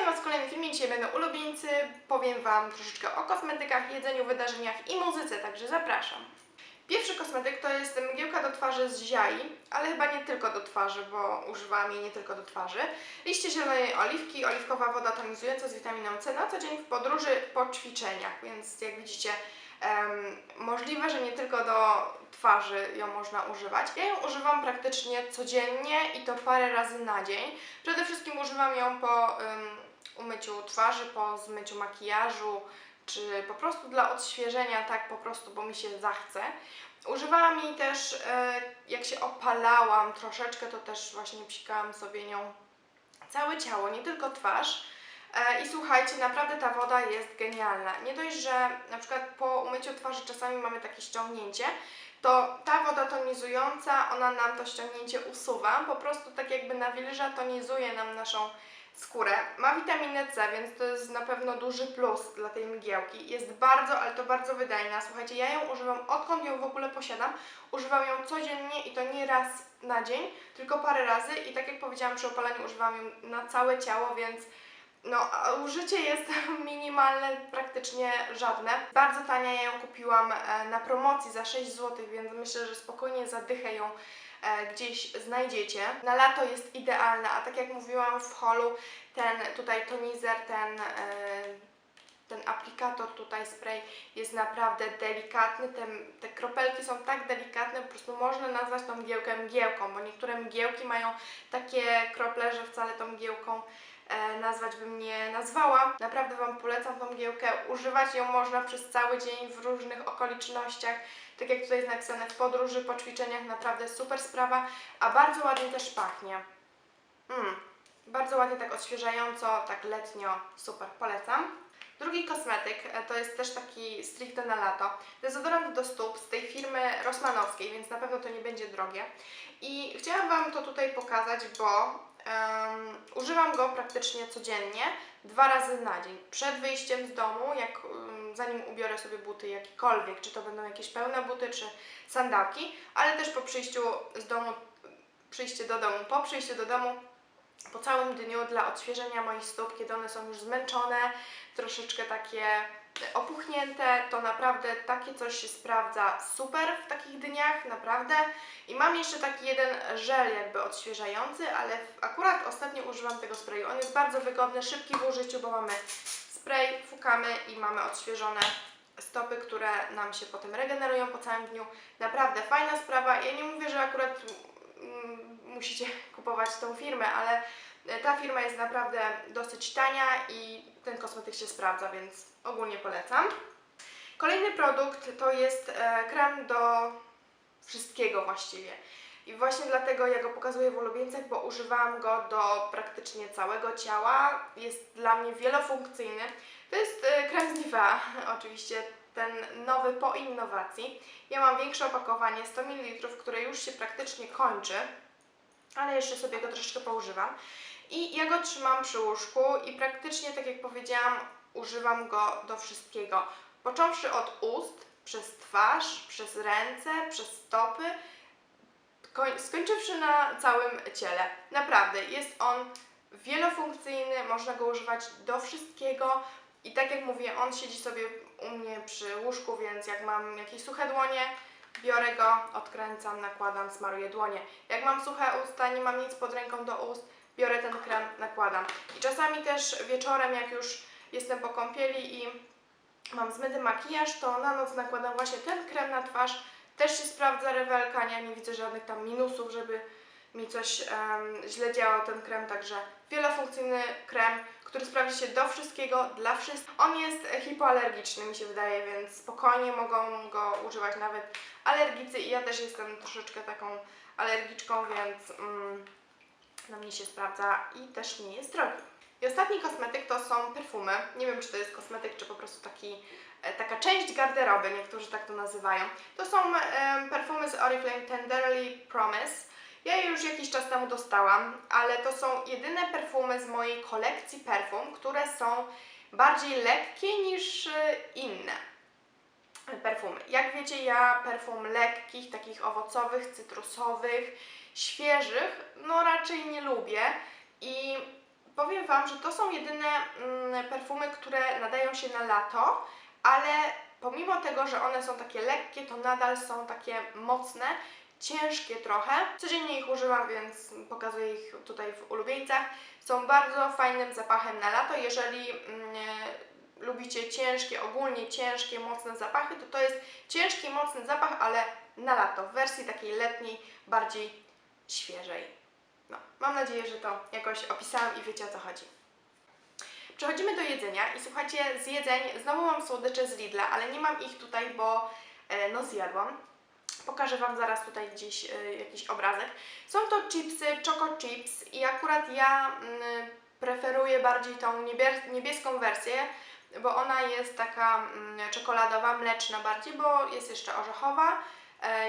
Witam Was w kolejnym filmie. Dzisiaj będą ulubieńcy. Powiem Wam troszeczkę o kosmetykach, jedzeniu, wydarzeniach i muzyce, także zapraszam. Pierwszy kosmetyk to jest mgiełka do twarzy z Ziai, ale chyba nie tylko do twarzy, bo używam jej nie tylko do twarzy. Liście zielonej oliwki, oliwkowa woda tonizująca z witaminą C na co dzień w podróży po ćwiczeniach, więc jak widzicie em, możliwe, że nie tylko do twarzy ją można używać. Ja ją używam praktycznie codziennie i to parę razy na dzień. Przede wszystkim używam ją po em, umyciu twarzy, po zmyciu makijażu, czy po prostu dla odświeżenia, tak po prostu, bo mi się zachce. Używałam jej też, e, jak się opalałam troszeczkę, to też właśnie psikałam sobie nią całe ciało, nie tylko twarz. E, I słuchajcie, naprawdę ta woda jest genialna. Nie dość, że na przykład po umyciu twarzy czasami mamy takie ściągnięcie, to ta woda tonizująca, ona nam to ściągnięcie usuwa, po prostu tak jakby nawilża, tonizuje nam naszą skórę. Ma witaminę C, więc to jest na pewno duży plus dla tej mgiełki. Jest bardzo, ale to bardzo wydajna. Słuchajcie, ja ją używam odkąd ją w ogóle posiadam. Używam ją codziennie i to nie raz na dzień, tylko parę razy i tak jak powiedziałam przy opalaniu używam ją na całe ciało, więc no, użycie jest minimalne, praktycznie żadne. Bardzo tania, ja ją kupiłam e, na promocji za 6 zł, więc myślę, że spokojnie zadychę ją gdzieś znajdziecie. Na lato jest idealna, a tak jak mówiłam w holu, ten tutaj tonizer, ten, e, ten aplikator tutaj spray jest naprawdę delikatny, te, te kropelki są tak delikatne, po prostu można nazwać tą mgiełkę mgiełką, bo niektóre mgiełki mają takie krople, że wcale tą mgiełką e, nazwać bym nie nazwała. Naprawdę Wam polecam tą mgiełkę. Używać ją można przez cały dzień w różnych okolicznościach. Tak jak tutaj jest napisane w podróży, po ćwiczeniach, naprawdę super sprawa, a bardzo ładnie też pachnie. Mm, bardzo ładnie, tak odświeżająco, tak letnio, super, polecam. Drugi kosmetyk e, to jest też taki stricte na lato. Dezodorant do stóp z tej firmy Rossmanowskiej, więc na pewno to nie będzie drogie. I chciałam Wam to tutaj pokazać, bo em, używam go praktycznie codziennie, dwa razy na dzień. Przed wyjściem z domu, jak, em, zanim ubiorę sobie buty jakiekolwiek, czy to będą jakieś pełne buty, czy sandałki, ale też po przyjściu z domu, przyjście do domu, po przyjściu do domu po całym dniu dla odświeżenia moich stóp, kiedy one są już zmęczone, troszeczkę takie opuchnięte, to naprawdę takie coś się sprawdza super w takich dniach, naprawdę. I mam jeszcze taki jeden żel jakby odświeżający, ale akurat ostatnio używam tego sprayu. On jest bardzo wygodny, szybki w użyciu, bo mamy spray, fukamy i mamy odświeżone stopy, które nam się potem regenerują po całym dniu. Naprawdę fajna sprawa. Ja nie mówię, że akurat mm, musicie kupować tą firmę, ale ta firma jest naprawdę dosyć tania i ten kosmetyk się sprawdza, więc ogólnie polecam. Kolejny produkt to jest e, krem do wszystkiego właściwie. I właśnie dlatego ja go pokazuję w ulubieńcach, bo używam go do praktycznie całego ciała. Jest dla mnie wielofunkcyjny. To jest e, krem z Nivea, oczywiście ten nowy po innowacji. Ja mam większe opakowanie, 100 ml, które już się praktycznie kończy, ale jeszcze sobie go troszeczkę poużywam. I ja go trzymam przy łóżku i praktycznie, tak jak powiedziałam, używam go do wszystkiego. Począwszy od ust, przez twarz, przez ręce, przez stopy, koń- skończywszy na całym ciele. Naprawdę, jest on wielofunkcyjny, można go używać do wszystkiego. I tak jak mówię, on siedzi sobie u mnie przy łóżku, więc jak mam jakieś suche dłonie, biorę go, odkręcam, nakładam, smaruję dłonie. Jak mam suche usta, nie mam nic pod ręką do ust, biorę ten krem, nakładam. I czasami też wieczorem, jak już jestem po kąpieli i mam zmyty makijaż, to na noc nakładam właśnie ten krem na twarz. Też się sprawdza rewelka, nie, nie widzę żadnych tam minusów, żeby mi coś em, źle działał ten krem, także wielofunkcyjny krem, który sprawdzi się do wszystkiego, dla wszystkich. On jest hipoalergiczny, mi się wydaje, więc spokojnie mogą go używać nawet alergicy i ja też jestem troszeczkę taką alergiczką, więc mm, na mnie się sprawdza i też nie jest drogi. I ostatni kosmetyk to są perfumy. Nie wiem, czy to jest kosmetyk, czy po prostu taki, e, taka część garderoby, niektórzy tak to nazywają. To są e, perfumy z Oriflame Tenderly Promise. Ja je już jakiś czas temu dostałam, ale to są jedyne perfumy z mojej kolekcji perfum, które są bardziej lekkie niż e, inne perfumy. Jak wiecie, ja perfum lekkich, takich owocowych, cytrusowych, świeżych, no raczej nie lubię i powiem Wam, że to są jedyne mm, perfumy, które nadają się na lato, ale pomimo tego, że one są takie lekkie, to nadal są takie mocne, ciężkie trochę. Codziennie ich używam, więc pokazuję ich tutaj w ulubieńcach. Są bardzo fajnym zapachem na lato. Jeżeli mm, lubicie ciężkie, ogólnie ciężkie, mocne zapachy, to to jest ciężki, mocny zapach, ale na lato, w wersji takiej letniej, bardziej świeżej. No, mam nadzieję, że to jakoś opisałam i wiecie o co chodzi. Przechodzimy do jedzenia i słuchajcie, z jedzeń znowu mam słodycze z Lidla, ale nie mam ich tutaj, bo e, no zjadłam. Pokażę Wam zaraz tutaj gdzieś e, jakiś obrazek. Są to chipsy, choco chips i akurat ja mm, preferuję bardziej tą niebieską wersję, bo ona jest taka mm, czekoladowa, mleczna bardziej, bo jest jeszcze orzechowa,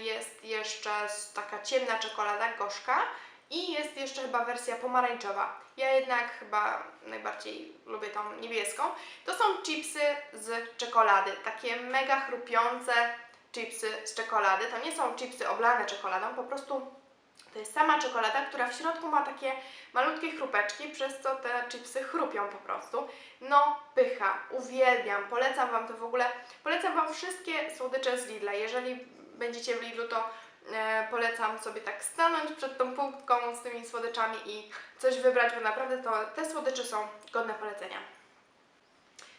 jest jeszcze taka ciemna czekolada, gorzka i jest jeszcze chyba wersja pomarańczowa. Ja jednak chyba najbardziej lubię tą niebieską. To są chipsy z czekolady, takie mega chrupiące chipsy z czekolady. To nie są chipsy oblane czekoladą, po prostu to jest sama czekolada, która w środku ma takie malutkie chrupeczki, przez co te chipsy chrupią po prostu. No, pycha, uwielbiam, polecam Wam to w ogóle. Polecam Wam wszystkie słodycze z Lidla. Jeżeli będziecie w Lidlu, to e, polecam sobie tak stanąć przed tą półką z tymi słodyczami i coś wybrać, bo naprawdę to, te słodycze są godne polecenia.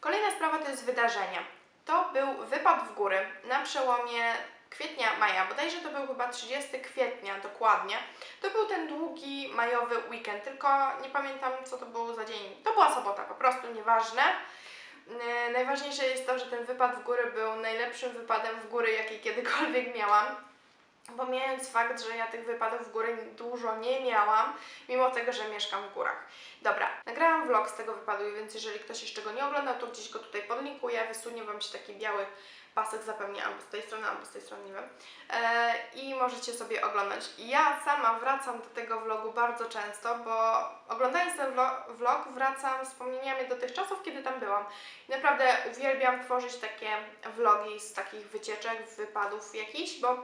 Kolejna sprawa to jest wydarzenie. To był wypad w góry na przełomie kwietnia, maja, bodajże to był chyba 30 kwietnia dokładnie. To był ten długi majowy weekend, tylko nie pamiętam co to był za dzień. To była sobota, po prostu nieważne. Yy, Najważniejsze jest to, że ten wypad w góry był najlepszym wypadem w góry, jaki kiedykolwiek miałam. Pomijając fakt, że ja tych wypadów w góry dużo nie miałam, mimo tego, że mieszkam w górach. Dobra, nagrałam vlog z tego wypadu, więc jeżeli ktoś jeszcze go nie oglądał, to gdzieś go tutaj podlinkuję, wysunie Wam się taki biały pasek zapewne albo z tej strony, albo z tej strony, nie wiem. E, I możecie sobie oglądać. Ja sama wracam do tego vlogu bardzo często, bo oglądając ten vlog wracam wspomnieniami do tych czasów, kiedy tam byłam. I naprawdę uwielbiam tworzyć takie vlogi z takich wycieczek, wypadów jakichś, bo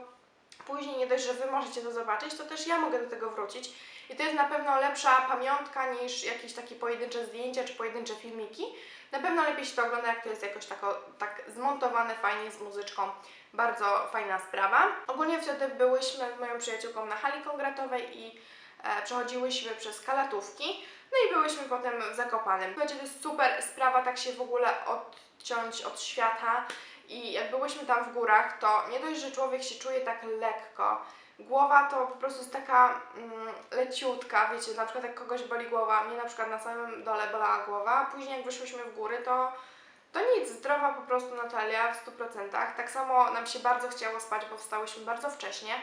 później nie dość, że Wy możecie to zobaczyć, to też ja mogę do tego wrócić. I to jest na pewno lepsza pamiątka niż jakieś takie pojedyncze zdjęcia czy pojedyncze filmiki. Na pewno lepiej się to ogląda, jak to jest jakoś tako, tak zmontowane fajnie z muzyczką. Bardzo fajna sprawa. Ogólnie wtedy byłyśmy z moją przyjaciółką na hali kongratowej i e, przechodziłyśmy przez kalatówki. No i byłyśmy potem w Zakopanem. Słuchajcie, to jest super sprawa tak się w ogóle odciąć od świata. I jak byłyśmy tam w górach, to nie dość, że człowiek się czuje tak lekko, głowa to po prostu jest taka mm, leciutka, wiecie, na przykład jak kogoś boli głowa, mnie na przykład na samym dole bolała głowa, później jak wyszłyśmy w góry, to, to nic, zdrowa po prostu Natalia w 100%. Tak samo nam się bardzo chciało spać, bo wstałyśmy bardzo wcześnie,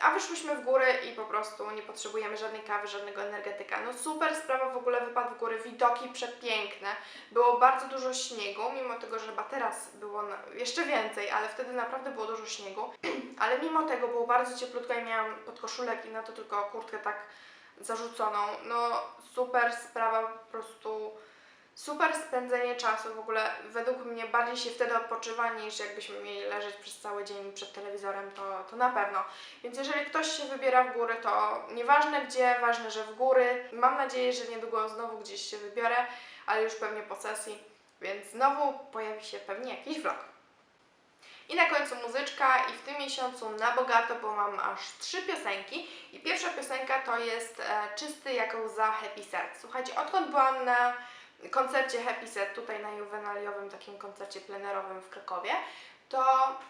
a wyszłyśmy w góry i po prostu nie potrzebujemy żadnej kawy, żadnego energetyka. No super sprawa w ogóle, wypad w góry, widoki przepiękne. Było bardzo dużo śniegu, mimo tego, że chyba teraz było jeszcze więcej, ale wtedy naprawdę było dużo śniegu. Ale mimo tego było bardzo cieplutko i miałam podkoszulek i na to tylko kurtkę tak zarzuconą. No super sprawa, po prostu super spędzenie czasu. W ogóle według mnie bardziej się wtedy odpoczywa niż jakbyśmy mieli leżeć przez cały dzień przed telewizorem, to, to na pewno. Więc jeżeli ktoś się wybiera w góry, to nieważne gdzie, ważne, że w góry. Mam nadzieję, że niedługo znowu gdzieś się wybiorę, ale już pewnie po sesji, więc znowu pojawi się pewnie jakiś vlog. I na końcu muzyczka i w tym miesiącu na bogato, bo mam aż trzy piosenki. I pierwsza piosenka to jest e, Czysty jak łza Happy Set. Słuchajcie, odkąd byłam na koncercie Happy Set, tutaj na juwenaliowym takim koncercie plenerowym w Krakowie, to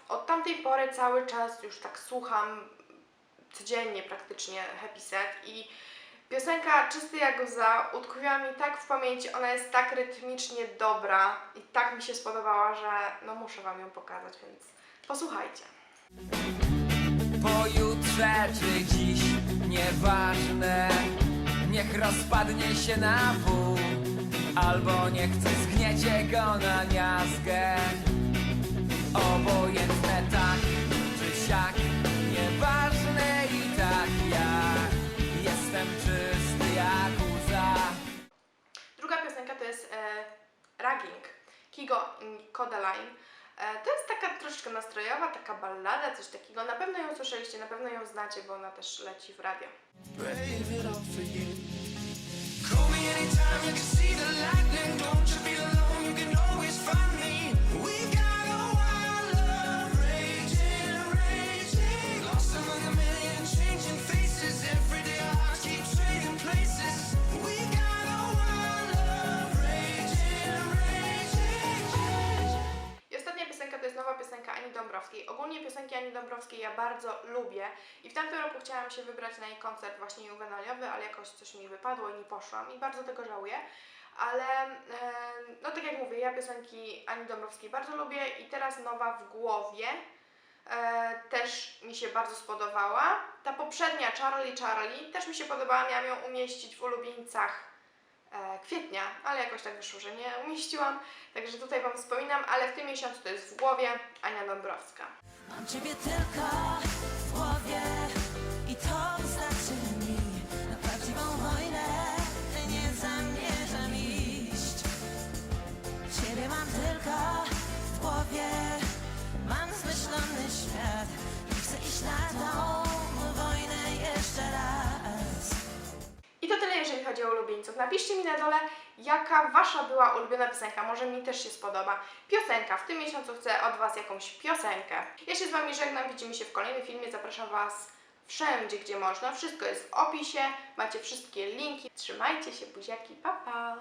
od tamtej pory cały czas już tak słucham codziennie praktycznie Happy Set i piosenka Czysty jak łza utkwiła mi tak w pamięci, ona jest tak rytmicznie dobra i tak mi się spodobała, że no muszę Wam ją pokazać, więc posłuchajcie. Pojutrze czy dziś, nieważne Niech rozpadnie się na pół Albo niech coś zgniecie go na miazgę Obojętne tak czy siak Nieważne i tak jak Jestem czysty jak łza Druga piosenka to jest e, Ragging, Kigo i Kodaline. E, to jest taka troszeczkę nastrojowa, taka ballada, coś takiego. Na pewno ją słyszeliście, na pewno ją znacie, bo ona też leci w radio. Anytime you can see the lightning. Don't bardzo lubię i w tamtym roku chciałam się wybrać na jej koncert właśnie juwenaliowy, ale jakoś coś mi wypadło i nie poszłam i bardzo tego żałuję. Ale no tak jak mówię, ja piosenki Ani Dąbrowskiej bardzo lubię i teraz nowa w głowie e, też mi się bardzo spodobała. Ta poprzednia Charlie Charlie też mi się podobała, miałam ją umieścić w ulubieńcach kwietnia, ale jakoś tak wyszło, że nie umieściłam. Także tutaj Wam wspominam, ale w tym miesiącu to jest w głowie Ania Dąbrowska. Mam ciebie tylko w głowie i to wystarczy mi na prawdziwą wojnę. Nie zamierzam iść. Ciebie mam tylko w głowie. Mam zmyślony świat i chcę iść na tą Napiszcie mi na dole, jaka Wasza była ulubiona piosenka. Może mi też się spodoba. Piosenka. W tym miesiącu chcę od Was jakąś piosenkę. Ja się z Wami żegnam. Widzimy się w kolejnym filmie. Zapraszam Was wszędzie, gdzie można. Wszystko jest w opisie. Macie wszystkie linki. Trzymajcie się, buziaki. Pa, pa.